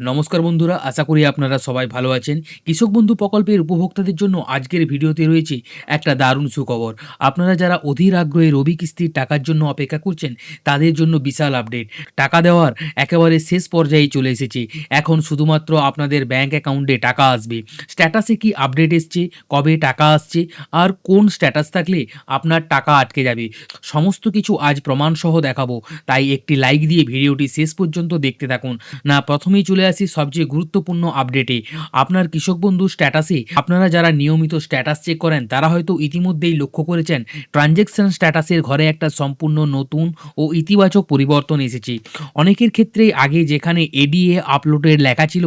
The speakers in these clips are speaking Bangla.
নমস্কার বন্ধুরা, আশা করি আপনারা সবাই ভালো আছেন। কৃষক বন্ধু প্রকল্পের উপভোক্তাদের জন্য আজকের ভিডিওতে রয়েছে একটা দারুণ সুখবর। আপনারা যারা অধীর আগ্রহে রবি কিস্তির টাকার জন্য অপেক্ষা করছেন, তাদের জন্য বিশাল আপডেট। টাকা দেওয়ার একেবারে শেষ পর্যায়ে চলে এসেছে। এখন শুধুমাত্র আপনাদের ব্যাংক অ্যাকাউন্টে টাকা আসবে। স্ট্যাটাসে কি আপডেট এসছে? কবে টাকা আসছে? আর কোন স্ট্যাটাস থাকলে আপনার টাকা আটকে যাবে? সমস্ত কিছু আজ প্রমাণসহ দেখাবো। তাই একটি লাইক দিয়ে ভিডিওটি শেষ পর্যন্ত দেখতে থাকুন। না, প্রথমেই চলে আসি সবচেয়ে গুরুত্বপূর্ণ আপডেটে আপনার কৃষক বন্ধু স্ট্যাটাসে আপনারা যারা নিয়মিত স্ট্যাটাস চেক করেন, তারা হয়তো ইতিমধ্যেই লক্ষ্য করেছেন ট্রানজ্যাকশন স্ট্যাটাসের ঘরে একটা সম্পূর্ণ নতুন ও ইতিবাচক পরিবর্তন এসেছে। অনেকের ক্ষেত্রে আগে যেখানে এডিএ আপলোডের লেখা ছিল,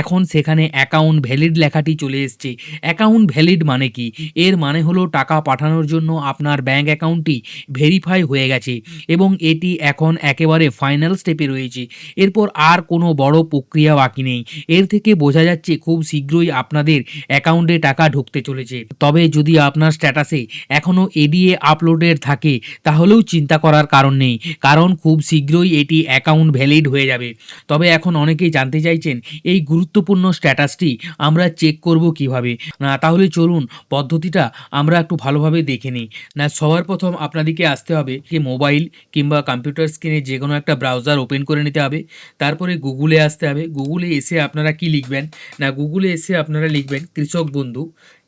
এখন সেখানে অ্যাকাউন্ট ভ্যালিড লেখাটি চলে এসছে। অ্যাকাউন্ট ভ্যালিড মানে কি? এর মানে হলো টাকা পাঠানোর জন্য আপনার ব্যাঙ্ক অ্যাকাউন্টটি ভেরিফাই হয়ে গেছে এবং এটি এখন একেবারে ফাইনাল স্টেপে রয়েছে। এরপর আর কোনো বড় প্রক্রিয়া বাকি নেই। এর থেকে বোঝা যাচ্ছে খুব শীঘ্রই আপনাদের অ্যাকাউন্টে টাকা ঢুকতে চলেছে। তবে যদি আপনার স্ট্যাটাসে এখনও এডিএ আপলোডের থাকে, তাহলেও চিন্তা করার কারণ নেই, কারণ খুব শীঘ্রই এটি অ্যাকাউন্ট ভ্যালিড হয়ে যাবে। তবে এখন অনেকেই জানতে চাইছেন, এই গুরুত্বপূর্ণ স্ট্যাটাসটি আমরা চেক করব কীভাবে? না, তাহলে চলুন পদ্ধতিটা আমরা একটু ভালোভাবে দেখে নিই। না, সবার প্রথম আপনাদেরকে আসতে হবে কি মোবাইল কিংবা কম্পিউটার স্ক্রিনে যে কোনো একটা ব্রাউজার ওপেন করে নিতে হবে। তারপরে গুগলে আসতে হবে। গুগলে এসে আপনারা কি লিখবেন? না গুগলে এসে আপনারা লিখবেন কৃষক বন্ধু।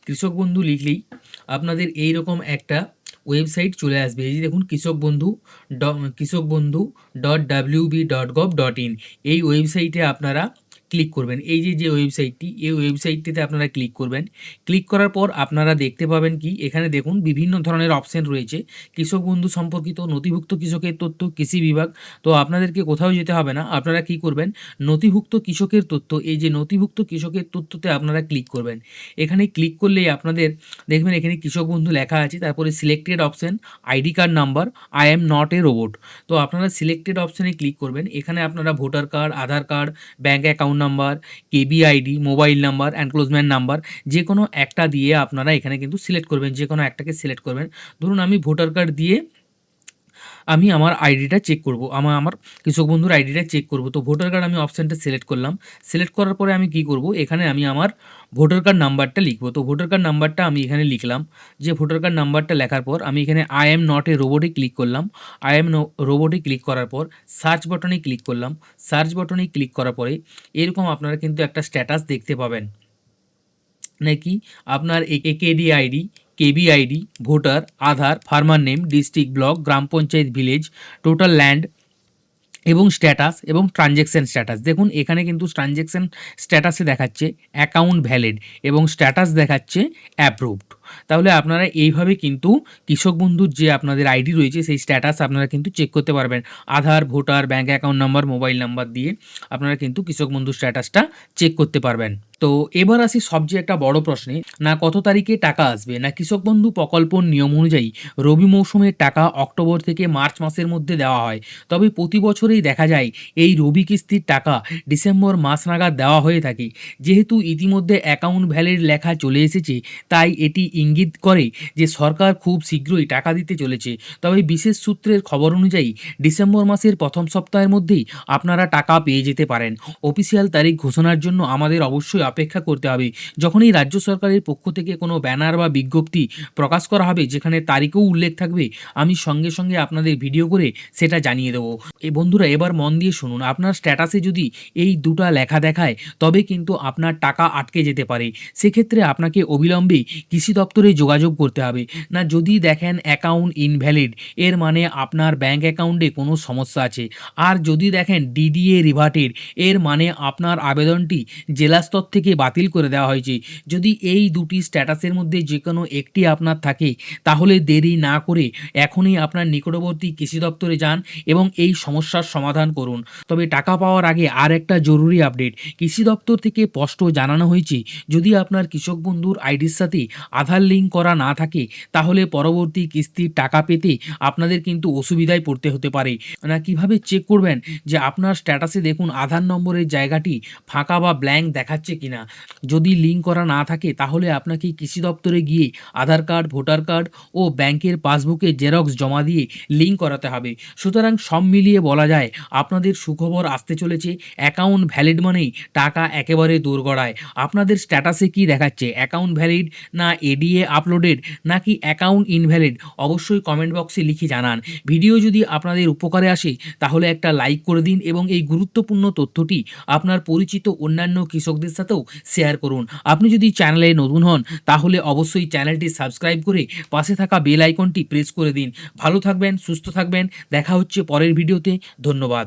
কৃষক বন্ধু লিখলেই আপনাদের এই রকম একটা ওয়েবসাইট চলে আসবে। এই যে দেখুন, কৃষক বন্ধু ড Krishak Bandhu dot WB dot gov dot in এই ওয়েবসাইটে আপনারা ক্লিক করবেন। এই যে যে ওয়েবসাইটটি এই ওয়েবসাইটটিতে আপনারা ক্লিক করবেন। ক্লিক করার পর আপনারা দেখতে পাবেন কি, এখানে দেখুন বিভিন্ন ধরনের অপশন রয়েছে। কৃষক বন্ধু সম্পর্কিত, নথিভুক্ত কৃষকের তথ্য, কৃষি বিভাগ। তো আপনাদেরকে কোথাও যেতে হবে না। আপনারা কি করবেন? নথিভুক্ত কৃষকের তথ্য, এই যে নথিভুক্ত কৃষকের তথ্যতে আপনারা ক্লিক করবেন। এখানে ক্লিক করলেই আপনাদের দেখবেন এখানে কৃষক বন্ধু লেখা আছে। তারপরে selected option ID card number I am not a robot তো আপনারা সিলেক্টেড অপশানে ক্লিক করবেন। এখানে আপনারা voter card Aadhaar card bank account number KB ID mobile number enclosement number যে কোনো একটা দিয়ে আপনারা এখানে কিন্তু সিলেক্ট করবেন যে কোনো একটাকে সিলেক্ট করবেন। ধরুন আমি ভোটার কার্ড দিয়ে আমি আমার আইডিটা চেক করব। আমার আমার কৃষক বন্ধুর আইডিটা চেক করব। তো ভোটার কার্ড আমি অপশানটা সিলেক্ট করলাম। সিলেক্ট করার পরে আমি কি করব? এখানে আমি আমার ভোটার কার্ড নাম্বারটা লিখব। তো ভোটার কার্ড নাম্বারটা আমি এখানে লিখলাম। যে ভোটার কার্ড নাম্বারটা লেখার পর আমি এখানে আই এম নট এ রোবটে ক্লিক করলাম। আই এম রোবটে ক্লিক করার পর সার্চ বটনে ক্লিক করলাম। সার্চ বটনে ক্লিক করার পরে এরকম আপনারা কিন্তু একটা স্ট্যাটাস দেখতে পাবেন। নাকি? আপনার এ AKD ID KB ID voter, Aadhaar, farmer name, district block, গ্রাম পঞ্চায়েত, ভিলেজ, টোটাল ল্যান্ড এবং স্ট্যাটাস এবং ট্রানজ্যাকশান স্ট্যাটাস। দেখুন, এখানে কিন্তু ট্রানজ্যাকশান স্ট্যাটাসে দেখাচ্ছে অ্যাকাউন্ট ভ্যালিড এবং স্ট্যাটাস দেখাচ্ছে অ্যাপ্রুভড। তাহলে আপনারা এইভাবে কিন্তু কৃষক বন্ধুর যে আপনাদের আইডি রয়েছে, সেই স্ট্যাটাস আপনারা কিন্তু চেক করতে পারবেন। Aadhaar, voter bank account number mobile number দিয়ে আপনারা কিন্তু কৃষক বন্ধুর স্ট্যাটাসটা চেক করতে পারবেন। তো এবার আসি সবচেয়ে একটা বড় প্রশ্নে, না কত তারিখে টাকা আসবে? না কৃষক বন্ধু প্রকল্পর নিয়ম অনুযায়ী রবি মৌসুমের টাকা অক্টোবর থেকে মার্চ মাসের মধ্যে দেওয়া হয়? তবে প্রতি বছরেই দেখা যায় এই রবি কিস্তির টাকা ডিসেম্বর মাস নাগাদ দেওয়া হয়ে থাকে। যেহেতু ইতিমধ্যে অ্যাকাউন্ট ভ্যালিড লেখা চলে এসেছে, তাই এটি ইঙ্গিত করে যে সরকার খুব শীঘ্রই টাকা দিতে চলেছে। তবে বিশেষ সূত্রের খবর অনুযায়ী ডিসেম্বর মাসের প্রথম সপ্তাহের মধ্যেই আপনারা টাকা পেয়ে যেতে পারেন। অফিসিয়াল তারিখ ঘোষণার জন্য আমাদের অবশ্যই অপেক্ষা করতে হবে। যখনই রাজ্য সরকারের পক্ষ থেকে কোনো ব্যানার বা বিজ্ঞপ্তি প্রকাশ করা হবে, যেখানে তারিখও উল্লেখ থাকবে, আমি সঙ্গে সঙ্গে আপনাদের ভিডিও করে সেটা জানিয়ে দেবো। এই বন্ধুরা, এবার মন দিয়ে শুনুন, আপনার স্ট্যাটাসে যদি এই দুটা লেখা দেখায়, তবে কিন্তু আপনার টাকা আটকে যেতে পারে। সেক্ষেত্রে আপনাকে অবিলম্বে কৃষি দপ্তরে যোগাযোগ করতে হবে। না, যদি দেখেন অ্যাকাউন্ট ইনভ্যালিড এর মানে আপনার ব্যাঙ্ক অ্যাকাউন্টে কোনো সমস্যা আছে। আর যদি দেখেন ডিডিএ রিভার্টেড এর মানে আপনার আবেদনটি জেলা স্তর থেকে বাতিল করে দেওয়া হয়েছে। যদি এই দুটি স্ট্যাটাসের মধ্যে যে কোনো একটি আপনার থাকে, তাহলে দেরি না করে এখনই আপনার নিকটবর্তী কৃষি দপ্তরে যান এবং এই সমস্যার সমাধান করুন। তবে টাকা পাওয়ার আগে আর একটা জরুরি আপডেট কৃষি দপ্তর থেকে স্পষ্ট জানানো হয়েছে, যদি আপনার কৃষক বন্ধুর আইডির সাথে আধার আধার লিঙ্ক করা না থাকে, তাহলে পরবর্তী কিস্তির টাকা পেতে আপনাদের কিন্তু অসুবিধায় পড়তে হতে পারে। না, কীভাবে চেক করবেন যে আপনার স্ট্যাটাসে দেখুন আধার নম্বরের জায়গাটি ফাঁকা বা ব্ল্যাঙ্ক দেখাচ্ছে কিনা? যদি লিঙ্ক করা না থাকে, তাহলে আপনাকে কৃষি দপ্তরে গিয়ে আধার কার্ড, ভোটার কার্ড ও ব্যাংকের পাসবুকে জেরক্স জমা দিয়ে লিঙ্ক করাতে হবে। সুতরাং সব মিলিয়ে বলা যায়, আপনাদের সুখবর আসতে চলেছে অ্যাকাউন্ট ভ্যালিড মানেই টাকা একেবারে দোরগড়ায় আপনাদের স্ট্যাটাসে কি দেখাচ্ছে? অ্যাকাউন্ট ভ্যালিড না এডিএ আপলোডেড নাকি অ্যাকাউন্ট ইনভ্যালিড অবশ্যই কমেন্ট বক্সে লিখে জানান। ভিডিও যদি আপনাদের উপকারে আসে, তাহলে একটা লাইক করে দিন এবং এই গুরুত্বপূর্ণ তথ্যটি আপনার পরিচিত অন্যান্য কৃষকদের সাথেও শেয়ার করুন। আপনি যদি চ্যানেলে নতুন হন, তাহলে অবশ্যই চ্যানেলটি সাবস্ক্রাইব করে পাশে থাকা বেল আইকনটি প্রেস করে দিন। ভালো থাকবেন, সুস্থ থাকবেন, দেখা হচ্ছে পরের ভিডিওতে ধন্যবাদ।